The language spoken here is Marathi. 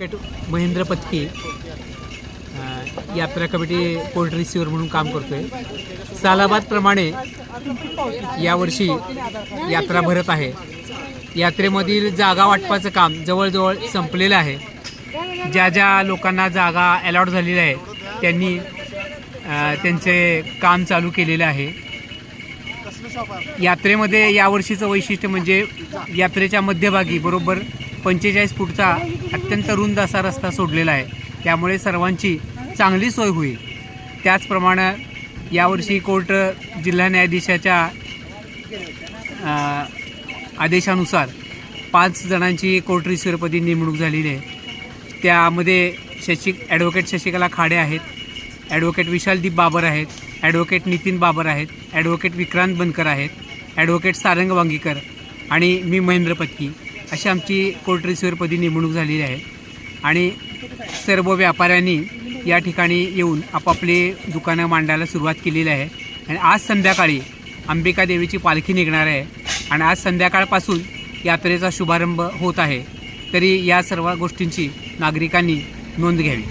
महेंद्र पत्की यात्रा कमिटी कोर्ट रिसिव्हर म्हणून काम करतोय. सालाबादप्रमाणे यावर्षी यात्रा भरत आहे. यात्रेमधील जागा वाटपाचं काम जवळजवळ संपलेलं आहे. ज्या ज्या लोकांना जागा अलॉट झालेल्या आहे त्यांनी त्यांचे काम चालू केलेलं आहे. यात्रेमध्ये यावर्षीचं वैशिष्ट्य म्हणजे यात्रेच्या मध्यभागी बरोबर पंचेचाळीस फूटचा अत्यंत रुंद असा रस्ता सोडलेला आहे. त्यामुळे सर्वांची चांगली सोय होईल. त्याचप्रमाणे यावर्षी कोर्ट जिल्हा न्यायाधीशाच्या आदेशानुसार पाच जणांची कोर्ट रिश्वरपदी नेमणूक झालेली आहे. त्यामध्ये शशिक ॲडव्होकेट शशिकला खाडे आहेत. ॲडव्होकेट विशालदीप बाबर आहेत. ॲडव्होकेट नितीन बाबर आहेत. ॲडव्होकेट विक्रांत बनकर आहेत. ॲडव्होकेट सारंग वांगीकर आणि मी महेंद्र पत्की. अशी आमची कोर्ट नेमणूक झालेली आहे. आणि सर्व व्यापाऱ्यांनी या ठिकाणी येऊन आपापली दुकानं मांडायला सुरुवात केलेली आहे. आणि आज संध्याकाळी अंबिका देवीची पालखी निघणार आहे. आणि आज संध्याकाळपासून यात्रेचा शुभारंभ होत आहे. तरी या सर्व गोष्टींची नागरिकांनी नोंद घ्यावी.